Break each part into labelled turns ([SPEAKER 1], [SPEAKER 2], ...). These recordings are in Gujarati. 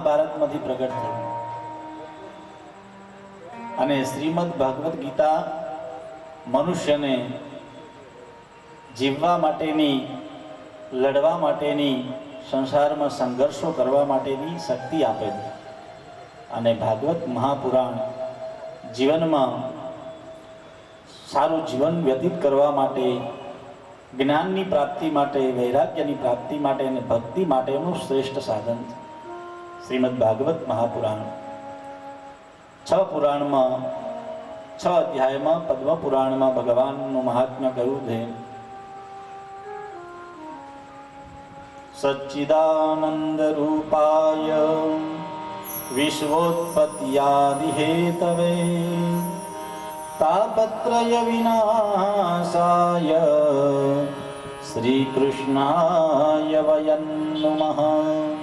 [SPEAKER 1] મહાભારતમાંથી પ્રગટ થયું. અને શ્રીમદ ભાગવત ગીતા મનુષ્યને જીવવા માટેની, લડવા માટેની, સંસારમાં સંઘર્ષો કરવા માટેની શક્તિ આપે છે. અને ભાગવત મહાપુરાણ જીવનમાં સારું જીવન વ્યતીત કરવા માટે, જ્ઞાનની પ્રાપ્તિ માટે, વૈરાગ્યની પ્રાપ્તિ માટે અને ભક્તિ માટેનું શ્રેષ્ઠ સાધન છે. શ્રીમદ ભાગવત મહાપુરાણ. છ પુરાણમાં, છ અધ્યાયમાં, પદ્મ પુરાણમાં ભગવાનનું મહાત્મ્ય કહ્યું છે. સચ્ચિદાનંદ રૂપાય વિશ્વોત્પત્યાદિહેતવે તાપત્રય વિનાશાય શ્રીકૃષ્ણાય કૃષ્ણાય વયં નમઃ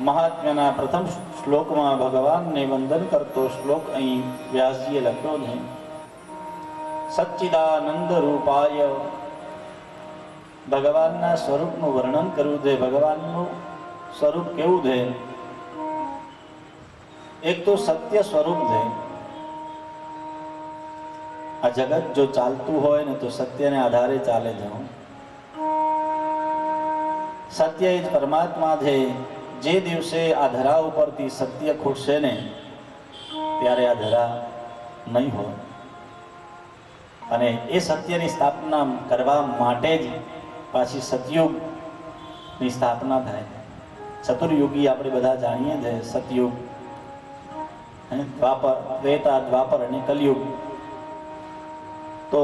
[SPEAKER 1] મહાત્મ્યના પ્રથમ શ્લોકમાં ભગવાનને વંદન કરતો શ્લોક અહીં વ્યાસજીએ લખ્યો છે. સચ્ચિદાનંદ રૂપાય. ભગવાનના સ્વરૂપનું વર્ણન કરવું છે. ભગવાનનું સ્વરૂપ કેવું છે? એક તો સત્ય સ્વરૂપ છે. આ જગત જો ચાલતું હોય ને તો સત્યને આધારે ચાલે છે. સત્ય એ જ પરમાત્મા છે. જે દિવસે આ ધરા ઉપરથી સત્ય ખૂટશે ને, ત્યારે આ ધરા નહીં હોય. અને એ સત્યની સ્થાપના કરવા માટે જ પાછી સતયુગની સ્થાપના થાય. ચતુર્યુગી આપણે બધા જાણીએ છીએ સતયુગ દ્વાપર, ત્રેતા, દ્વાપર અને કલયુગ. તો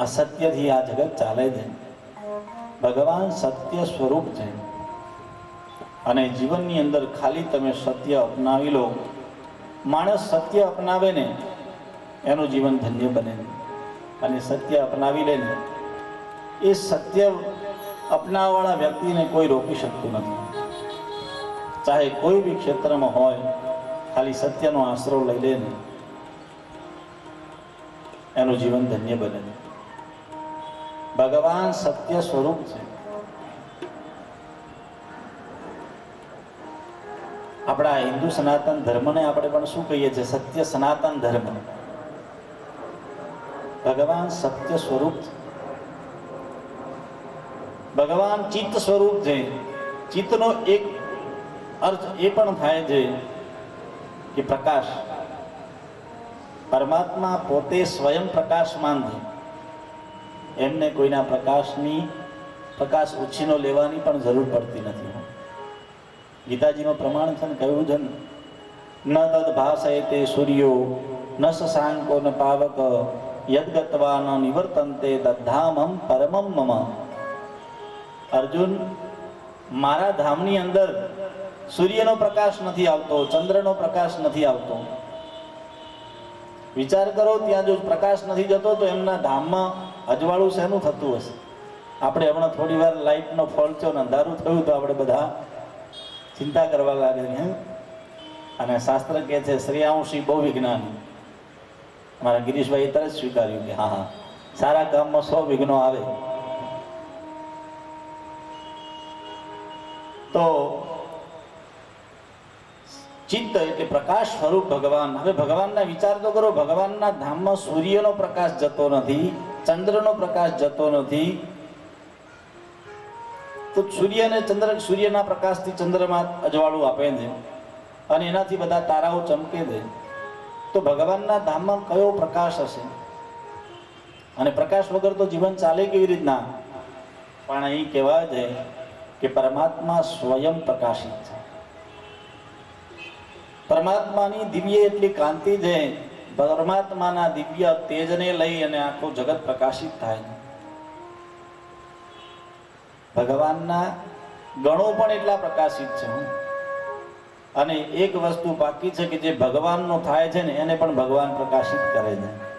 [SPEAKER 1] આ સત્યથી આ જગત ચાલે છે. ભગવાન સત્ય સ્વરૂપ છે. અને જીવનની અંદર ખાલી તમે સત્ય અપનાવી લો. માણસ સત્ય અપનાવે ને, એનું જીવન ધન્ય બને. અને સત્ય અપનાવી લે ને, એ સત્ય અપનાવવાળા વ્યક્તિને કોઈ રોકી શકતું નથી. ચાહે કોઈ બી ક્ષેત્રમાં હોય, ખાલી સત્યનો આશરો લઈ લે ને, એનું જીવન ધન્ય બને. ભગવાન સત્ય સ્વરૂપ છે. આપણા હિન્દુ સનાતન ધર્મને આપણે પણ શું કહીએ છીએ? સત્ય સનાતન ધર્મ. ભગવાન સત્ય સ્વરૂપ ભગવાન ચિત્ત સ્વરૂપ છે. ચિત્તનો એક અર્થ એ પણ થાય છે કે પ્રકાશ. પરમાત્મા પોતે સ્વયં પ્રકાશમાન છે એમને કોઈના પ્રકાશની, પ્રકાશ ઉછીનો લેવાની પણ જરૂર પડતી નથી. ગીતાજીનું પ્રમાણ છે ને કહ્યું છે ન તદ ભાષય તે સૂર્યો, ન શશાંકો ન પાવક યદગતવા ન નિવર્તનતે તદ્ધામમ પરમમ મમ. અર્જુન, મારા ધામની અંદર સૂર્યનો પ્રકાશ નથી આવતો, ચંદ્રનો પ્રકાશ નથી આવતો. વિચાર કરો, ત્યાં જો પ્રકાશ નથી જતો, તો એમના ધામમાં અજવાળું શેનું થતું હશે? આપણે હમણાં થોડી વાર લાઇટનો ફોલ થયો અંધારું થયું તો આપણે બધા ચિંતા કરવા લાગે છે અને શાસ્ત્ર કહે છે, શ્રેયાંશી બહુ વિજ્ઞાની. મારા ગિરીશભાઈ તરત સ્વીકાર્યું કે, હા હા, સારા કામમાં સો વિઘ્નો આવે. તો ચિત્ત એટલે પ્રકાશ સ્વરૂપ ભગવાન. હવે ભગવાનના વિચાર તો કરો, ભગવાનના ધામમાં સૂર્યનો પ્રકાશ જતો નથી, ચંદ્રનો પ્રકાશ જતો નથી તો સૂર્ય અને ચંદ્ર સૂર્યના પ્રકાશથી ચંદ્રમાં અજવાળું આપે છે અને એનાથી બધા તારાઓ ચમકે છે. તો ભગવાનના ધામમાં કયો પ્રકાશ હશે? અને પ્રકાશ વગર તો જીવન ચાલે કેવી રીતના? પણ અહીં કહેવાય છે કે પરમાત્મા સ્વયં પ્રકાશિત છે. પરમાત્માની દિવ્ય એટલી કાંતિ છે, પરમાત્માના દિવ્ય તેજને લઈ અને આખું જગત પ્રકાશિત થાય છે. ભગવાનના ગણો પણ એટલા પ્રકાશિત છે અને એક વસ્તુ બાકી છે કે જે ભગવાનનો થાય છે ને, એને પણ ભગવાન પ્રકાશિત કરે છે.